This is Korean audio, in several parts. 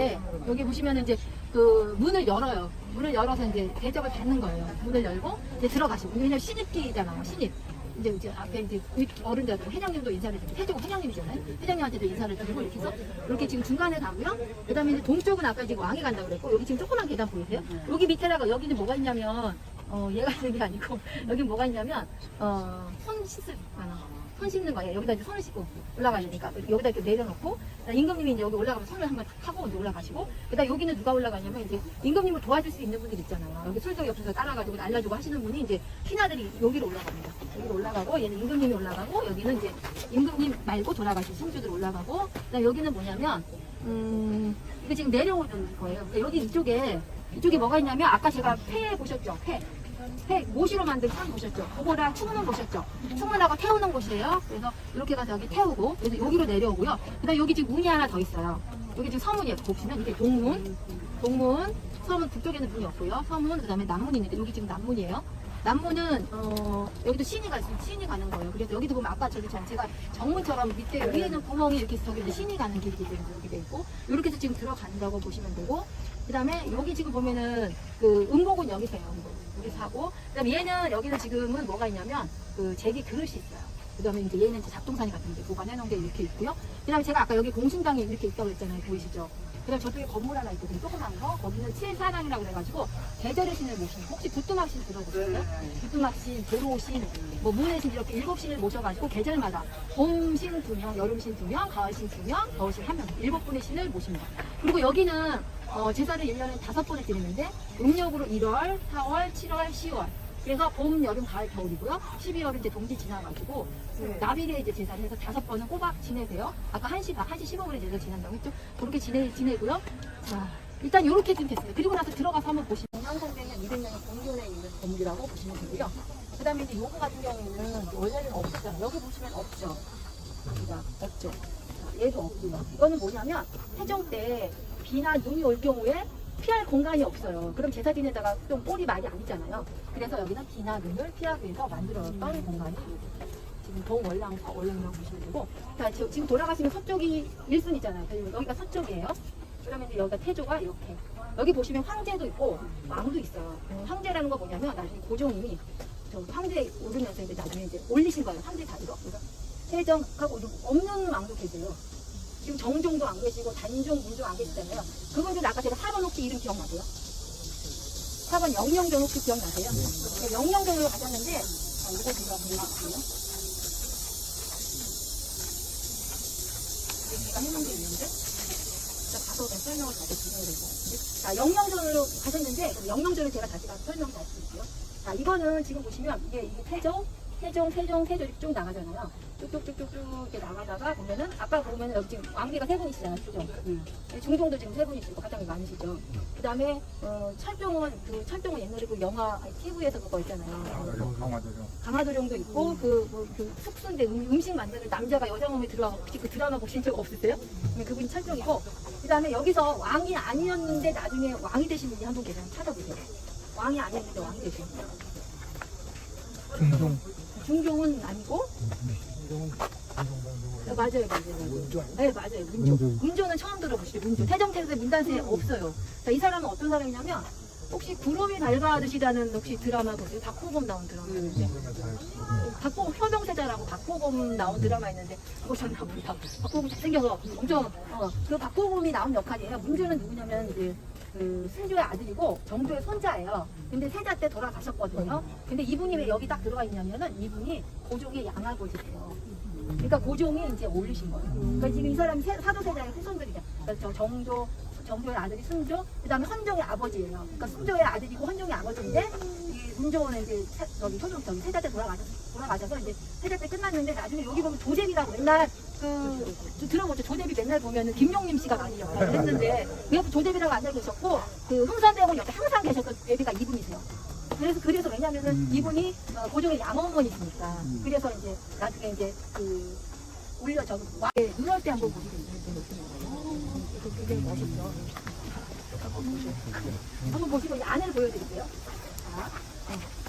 네, 여기 보시면은 이제 그 문을 열어요. 문을 열어서 이제 대접을 받는 거예요. 문을 열고 이제 들어가시고 왜냐면 신입기잖아요. 신입. 이제 이제 앞에 이제 어른들 회장님도 인사를 드리고 태종 회장님이잖아요. 회장님한테도 인사를 드리고 이렇게 해서 이렇게 지금 중간에 가고요. 그다음에 이제 동쪽은 아까 지금 왕이 간다고 그랬고 여기 지금 조그만 계단 보이세요? 여기 밑에다가 여기는 뭐가 있냐면 어 얘가 있는 게 아니고 여기 뭐가 있냐면 어손 씻을 아, 손 씻는 거예요. 여기다 이제 손을 씻고 올라가야 되니까 여기다 이렇게 내려놓고 임금님이 이제 여기 올라가면 손을 한번 탁 하고 이제 올라가시고 그다음 여기는 누가 올라가냐면 이제 임금님을 도와줄 수 있는 분들 있잖아요. 여기 술도 옆에서 따라가지고 날라주고 하시는 분이 이제 신하들이 여기로 올라갑니다. 여기로 올라가고 얘는 임금님이 올라가고 여기는 이제 임금님 말고 돌아가신 신주들 올라가고 그다음 여기는 뭐냐면 음 이게 지금 내려오는 거예요. 그러니까 여기 이쪽에 이쪽에 뭐가 있냐면 아까 제가 폐 보셨죠? 폐. 폐 모시로 만든 산 보셨죠? 그거랑 충문 보셨죠? 충문하고 태우는 곳이에요. 그래서 이렇게 가서 여기 태우고 그래서 여기로 내려오고요. 그다음 여기 지금 문이 하나 더 있어요. 여기 지금 서문이에요. 보시면 이게 동문, 동문, 서문 북쪽에는 문이 없고요. 서문 그다음에 남문이 있는데 여기 지금 남문이에요. 남문은 어, 여기도 신이 가 신이 가는 거예요. 그래서 여기도 보면 아까 저기 전체가 정문처럼 밑에 위에는 구멍이 이렇게 있어 저기 신이 가는 길이 이렇게 돼 있고 이렇게 해서 지금 들어간다고 보시면 되고 그 다음에 여기 지금 보면은 그 음복은 여기세요. 음복. 여기 사고 그 다음에 얘는 여기는 지금은 뭐가 있냐면 그 제기 그릇이 있어요. 그 다음에 이제 얘는 이제 작동산이 같은 데 보관해 놓은 게 이렇게 있고요. 그 다음에 제가 아까 여기 공신당이 이렇게 있다고 했잖아요. 보이시죠? 그 다음 저쪽에 건물 하나 있거든요. 조그만 거. 거기는 칠사당이라고 그래가지고 계절의 신을 모시는 거. 혹시 부뚜막신 들어보셨어요? 부뚜막신, 도로신, 뭐 문의신 이렇게 일곱 신을 모셔가지고 계절마다 봄신 두 명, 여름신 두 명, 가을신 두 명, 겨울신 한 명, 일곱 분의 신을 모십니다. 그리고 여기는 어, 제사를 1년에 다섯 번을 드리는데 음력으로 1월, 4월, 7월, 10월 그래서 봄, 여름, 가을, 겨울이고요. 12월은 이제 동지 지나가지고 그 나비에 이제 제사를 해서 다섯 번은 꼬박 지내세요. 아까 1시, 1시 15분에 제사 지난다고 했죠. 그렇게 지내, 지내고요. 자, 일단 이렇게 좀 됐어요. 그리고 나서 들어가서 한번 보시면 300년, 200년이 공존해 있는 건물이라고 보시면 되고요. 그 다음에 이제 요거 같은 경우에는 원래는 없어요. 여기 보시면 없죠. 여기가 없죠. 자, 얘도 없고요. 이거는 뭐냐면 해종 때 비나 눈이 올 경우에 피할 공간이 없어요. 그럼 제사 지내다가 좀 볼이 많이 아니잖아요. 그래서 여기는 비나 눈을 피하기 위해서 만들어졌던 공간이 지금 동월랑 서 월랑이라고 보시면 되고 자, 저- 지금 돌아가시면 서쪽이 1순위잖아요. 그리고 여기가 서쪽이에요. 그러면 여기가 태조가 이렇게 여기 보시면 황제도 있고 왕도 있어요. 음, 황제라는 거 뭐냐면 나중에 고종이 저 황제 오르면서 이제 나중에 이제 올리신 거예요. 황제 자리로. 그래서 세정하고 없는 왕도 계세요. 지금 정종도 안 계시고 단종, 문종 안 계시잖아요. 그분들 아까 제가 4번 혹시 이름 기억나세요? 4번 영영전 혹시 기억나세요? 네, 영영전으로 가셨는데 아, 이거 제가 보여드릴게요. 제가 해놓은 게 있는데 가서 좀 설명을 다시 드려야 되고 자 영영전으로 가셨는데 영영전을 제가 다시 가서 설명 다시 드릴게요. 자 이거는 지금 보시면 이게 이게 태종, 세종, 세종 이렇게 쭉 나가잖아요. 쭉쭉쭉쭉쭉 이렇게 나가다가 보면은 아까 보면은 여기 지금 왕비가 세 분이시잖아요, 수종. 네, 중종도 지금 세 분이시고 가장이 많으시죠. 그다음에 어, 철종은 그 철종은 옛날에 그 영화 TV에서 그거 있잖아요. 강화도죠. 강화도령도 있고 그, 뭐, 그 숙소인데 음, 음식 만드는 남자가 여자 몸에 들어가고 혹시 그 드라마 보신 적 없으세요? 네, 그분이 철종이고 그다음에 여기서 왕이 아니었는데 나중에 왕이 되신 분이 한 분 계세요. 찾아보세요. 왕이 아니었는데 왕이 되신 분. 중종. 중종은 아니고 네, 맞아요, 맞아요, 맞아요. 네, 맞아요. 문조. 문조. 문조는 처음 들어보시죠, 문조. 태정태에서 민단세에 없어요. 자, 이 사람은 어떤 사람이냐면, 혹시 구름이 밝아듯이라는 혹시 드라마 보세요? 박보검 나온 드라마 있는데. 박보검 효명세자라고 박보검 나온 드라마 있는데, 보셨나 보다. 박보검 잘생겨서 엄청, 어, 그 박보검이 나온 역할이에요. 문조는 누구냐면, 이제, 그 승조의 아들이고 정조의 손자예요. 근데 세자 때 돌아가셨거든요. 근데 이분이 왜 여기 딱 들어가 있냐면은 이분이 고종의 양아버지세요. 그러니까 고종이 이제 올리신 거예요. 그러니까 지금 이 사람이 세- 사도세자의 후손들이죠. 저 정조, 정조의 아들이 순조, 그 다음에 헌종의 아버지예요. 그러니까 순조의 아들이고 헌종의 아버지인데 이 문조는 이제 세- 저기 효종 저기 세자 때 돌아가셔 돌아가셔서 이제 세자 때 끝났는데 나중에 여기 보면 조제비라고 옛날 그 저- 들어보죠. 조제비 맨날 보면은 김용림 씨가 많이 역할을 했는데 그 옆에 조제비라고 앉아 계셨고 그 흥선대원 옆에 항상 계셨던 예비가 이분이세요. 그래서 그래서 왜냐면은 음. 이분이 어, 고종의 양어머니시니까 음. 그래서 이제 나중에 이제 그 올려 저기 와 누럴 때 한번 보시면 이거 굉장히 멋있죠. 한번 보세요. 한번 보시고 이 안을 보여드릴게요.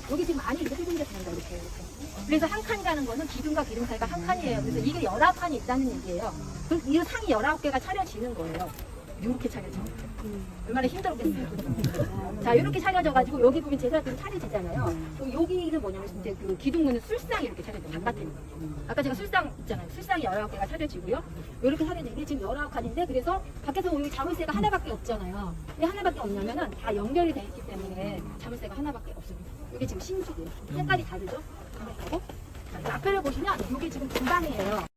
여기 지금 안이 이렇게 생겼습니다. 이렇게, 이렇게. 그래서 한 칸이라는 거는 기둥과 기둥 사이가 한 칸이에요. 그래서 이게 열합 칸이 있다는 얘기예요. 그럼 이 상이 열아홉 개가 차려지는 거예요. 이렇게 차려져. 얼마나 힘들었겠어요. 자, 이렇게 차려져가지고 여기 보면 제사들이 차려지잖아요. 그럼 여기는 뭐냐면 이제 그 기둥문은 술상이 이렇게 차려져 바깥에. 아까 제가 술상 있잖아요. 술상이 여러 개가 차려지고요. 이렇게 차려져 이게 지금 여러 칸인데 그래서 밖에서 보면 자물쇠가 하나밖에 없잖아요. 왜 하나밖에 없냐면은 다 연결이 돼 있기 때문에 자물쇠가 하나밖에 없습니다. 이게 지금 신축이에요. 색깔이 다르죠? 하고 앞에를 보시면 이게 지금 주방이에요.